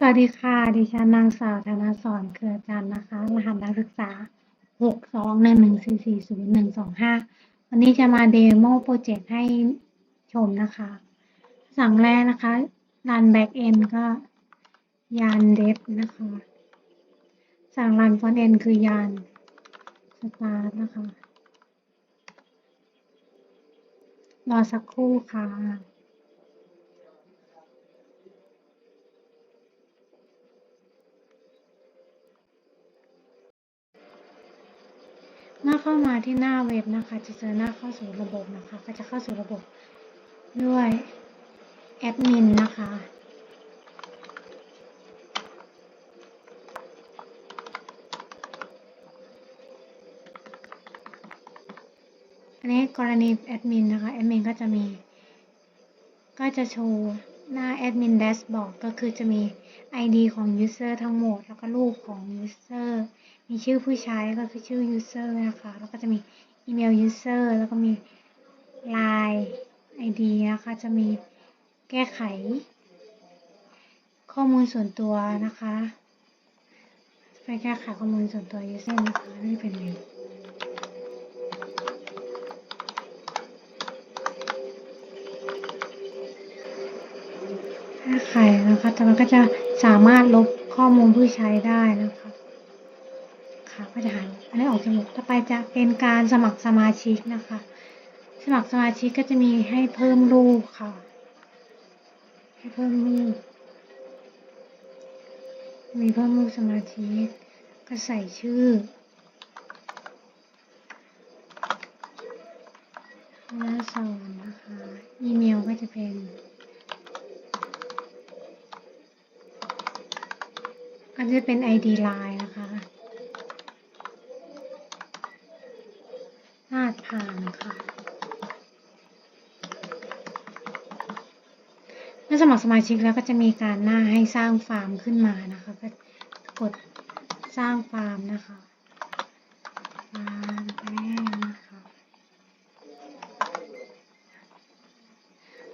สวัสดีค่ะ ดิฉันนางสาวธนสรเครือจันทร์นะคะ รหัสนักศึกษา 6 2 1 1 4 4 0 1 2 5 วันนี้จะมาเดโมโปรเจกต์ให้ชมนะคะ สั่งแรกนะคะ รันแบ็กเอนก็ยานเดฟนะคะ สั่งรันฟอนเอนคือยานสตาร์นะคะ รอสักครู่ค่ะ เข้ามาที่หน้าเว็บนะคะ จะเจอหน้าเข้าสู่ระบบนะคะ ก็จะเข้าสู่ระบบด้วยแอดมินนะคะ อันนี้กรณีแอดมินนะคะแอดมินก็จะมี ก็จะโชว์หน้าแอดมินแดชบอร์ดก็คือจะมี ID ของ User ทั้งหมด แล้วก็รูปของ User มีชื่อผู้ใช้ก็คือชื่อ User นะคะ แล้วก็จะมีอีเมล User แล้วก็มี Line ID นะคะ จะมีแก้ไข ข้อมูลส่วนตัวนะคะไปแก้ไขข้อมูลส่วนตัว User นะคะนี่เป็นเมลถ้าใครนะคะแต่มันก็จะสามารถลบข้อมูลผู้ใช้ได้นะคะ ค่ะก็จะหายอันนี้ออกจากต่อไปจะเป็นการสมัครสมาชิกนะคะ สมัครสมาชิกก็จะมีให้เพิ่มรูปค่ะ ให้เพิ่มรูปมีเพิ่มรูปสมาชิกก็ใส่ชื่อหน้าสอนนะคะ อีเมลก็จะเป็นก็จะเป็น ID Line นะคะรหัสผ่านค่ะเมื่อสมัครสมาชิกแล้วก็จะมีการหน้าให้สร้างฟาร์มขึ้นมานะคะ ก็กดสร้างฟาร์มนะคะฟาร์มแป้งนะคะ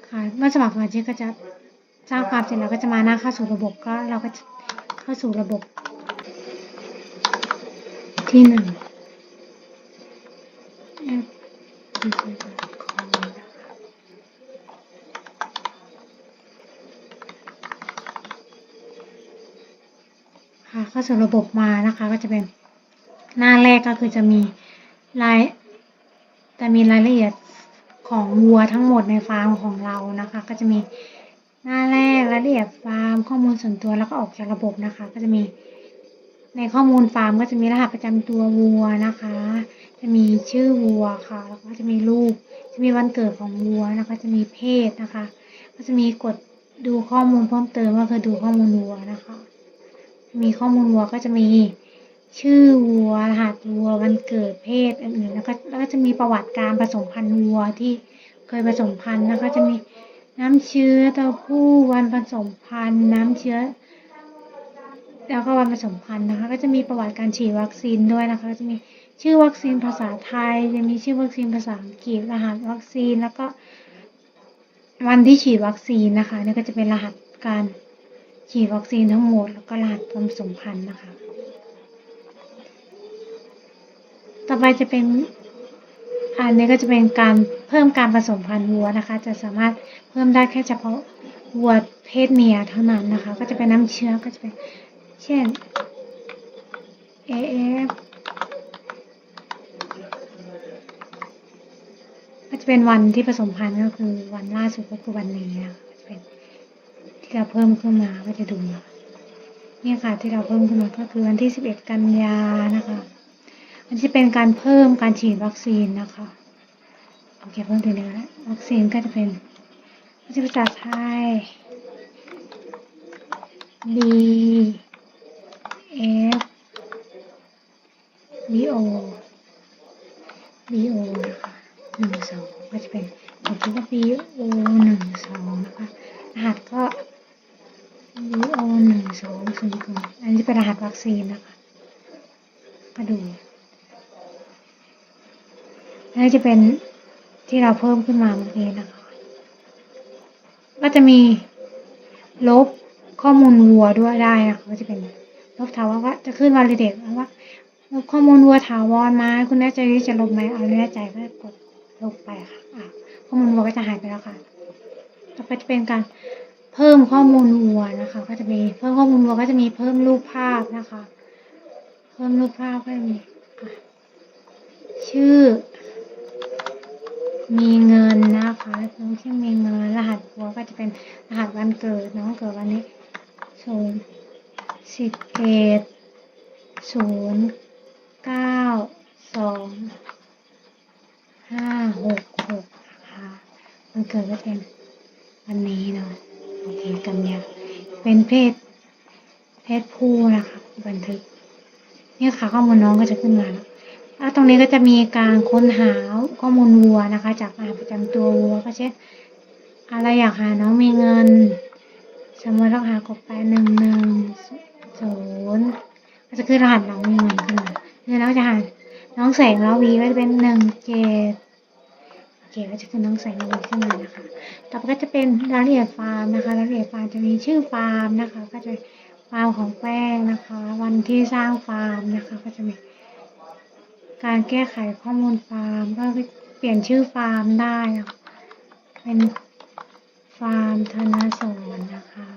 ค่ะเมื่อสมัครสมาชิกก็จะสร้างฟาร์มเสร็จแล้วก็จะมาหน้าเข้าสู่ระบบก็เราก็เข้าสู่ระบบที่หนึ่ง fbc.com นะคะ ค่ะเข้าสู่ระบบมานะคะก็จะเป็นหน้าแรกก็คือจะมีรายจะมีรายละเอียดของวัวทั้งหมดในฟาร์มของเรานะคะ ก็จะมีหน้าแรกรายละเอียดฟาร์ม ข้อมูลส่วนตัวแล้วก็ออกจากระบบนะคะ ก็จะมีในข้อมูลฟาร์มก็จะมีรหัสประจำตัววัวนะคะ จะมีชื่อวัวค่ะ แล้วก็จะมีรูป จะมีวันเกิดของวัวนะคะ จะมีเพศนะคะ ก็จะมีกดดูข้อมูลเพิ่มเติมก็คือดูข้อมูลวัวนะคะ มีข้อมูลวัวก็จะมีชื่อวัวรหัสวัววันเกิดเพศอื่นๆแล้วก็แล้วก็จะมีประวัติการผสมพันธุ์วัวที่เคยผสมพันธุ์นะคะจะมีน้ำเชื้อตัวผู้วันผสมพันธุ์ น้ำเชื้อ แล้วก็วันผสมพันธุ์นะคะ ก็จะมีประวัติการฉีดวัคซีนด้วยนะคะก็จะมีชื่อวัคซีนภาษาไทย จะมีชื่อวัคซีนภาษาอังกฤษรหัสวัคซีนแล้วก็วันที่ฉีดวัคซีนนะคะนี่ก็จะเป็นรหัสการ ฉีดวัคซีนทั้งหมดแล้วก็รหัสความสมพันธ์นะคะ ต่อไปจะเป็นอันนี้ก็จะเป็นการเพิ่มการผสมพันธุ์วัวนะคะ จะสามารถเพิ่มได้แค่เฉพาะวัวเพศเมียเท่านั้นนะคะ ก็จะเป็นน้ำเชื้อก็จะเป็นเช่น AF ก็จะเป็นวันที่ผสมพันธุ์ก็คือวันล่าสุดก็คือวันนี้นะคะก็จะ ที่เราเพิ่มขึ้นมาก็จะดูเนี่ยค่ะที่เราเพิ่มขึ้นมาก็คือวันที่ 11 กันยานะคะมันจะเป็นการเพิ่มการฉีดวัคซีนนะคะโอเคเพิ่มตัวเดียวแล้ววัคซีนก็จะเป็นก็จะภาษาไทย B F B O B O นะคะหนึ่งสองก็จะเป็นผมคิดว่า B O หนึ่งสองนะคะรหัสก็ B O หนึ่งสองศูนย์ศูนย์อันนี้เป็นรหัสวัคซีนนะคะมาดูอันนี้จะเป็นที่เราเพิ่มขึ้นมาเมื่อกี้นะคะ ก็จะมีลบข้อมูลวัวด้วยได้นะคะก็จะเป็นลบถาวรก็จะขึ้นวาลิเดตว่าลบข้อมูลวัวถาวรไหมคุณแน่ใจที่จะลบไหมเอาแน่ใจก็กดลบไปค่ะอะข้อมูลวัวก็จะหายไปแล้วค่ะ ต่อไปจะเป็นการ เพิ่มข้อมูลวัวนะคะ ก็จะมีเพิ่มข้อมูลวัวก็จะมีเพิ่มรูปภาพนะคะ เพิ่มรูปภาพก็จะมีชื่อ มีเงินนะคะน้องชื่อมีเงินรหัสวัวก็จะเป็นรหัสวันเกิดน้องเกิดวันนี้ศูนย์สิบเอ็ดศูนย์เก้าสองห้าหกหกนะคะวันเกิดก็เป็นวันนี้เนาะ โอเคกันยาเป็นเพศ เพศผู้นะคะบันทึก เนี่ยค่ะข้อมูลน้องก็จะขึ้นมาแล้วแล้วตรงนี้ก็จะมีการค้นหาข้อมูลวัวนะคะ จากอาหารประจำตัววัวก็เช่นอะไรอยากหาน้องมีเงิน สมมติเราหากดไปหนึ่งหนึ่งศูนย์ก็จะขึ้นรหัสน้องมีเงินขึ้นมาแล้วเราจะหาน้องแสงแล้ววีก็จะเป็นหนึ่งเจ็ด เคก็จะขึ้นน้องแสงแล้ววีขึ้นมานะคะ ต่อไปก็จะเป็นรายละเอียดฟาร์มนะคะรายละเอียดฟาร์มจะมีชื่อฟาร์มนะคะ ก็จะฟาร์มของแป้งนะคะ วันที่สร้างฟาร์มนะคะ ก็จะมีการแก้ไขข้อมูลฟาร์ม ก็เปลี่ยนชื่อฟาร์มได้นะคะเป็นฟาร์มธนาสรนะคะ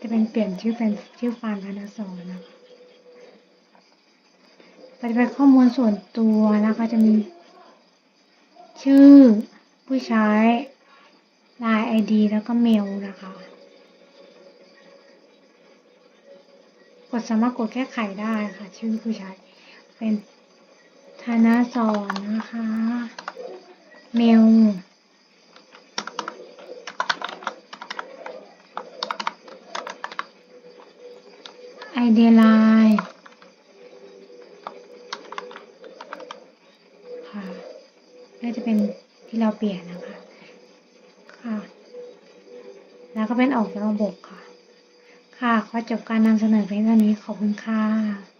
จะเป็นเปลี่ยนชื่อเป็นชื่อฟาร์มธนาสรนะคะ ก็จะเป็นข้อมูลส่วนตัวนะคะจะมี ชื่อผู้ใช้ลาย ID แล้วก็เมลนะคะ กดสามารถกดแก้ไขได้ค่ะ ชื่อผู้ใช้เป็นธนาสอนนะคะ เมลไอเดียไลน์ ค่ะก็จะเป็นที่เราเปลี่ยนนะคะค่ะ แล้วก็เป็นออกจากระบบค่ะ ค่ะขอจบการนำเสนอเพียงเท่านี้ขอบคุณค่ะ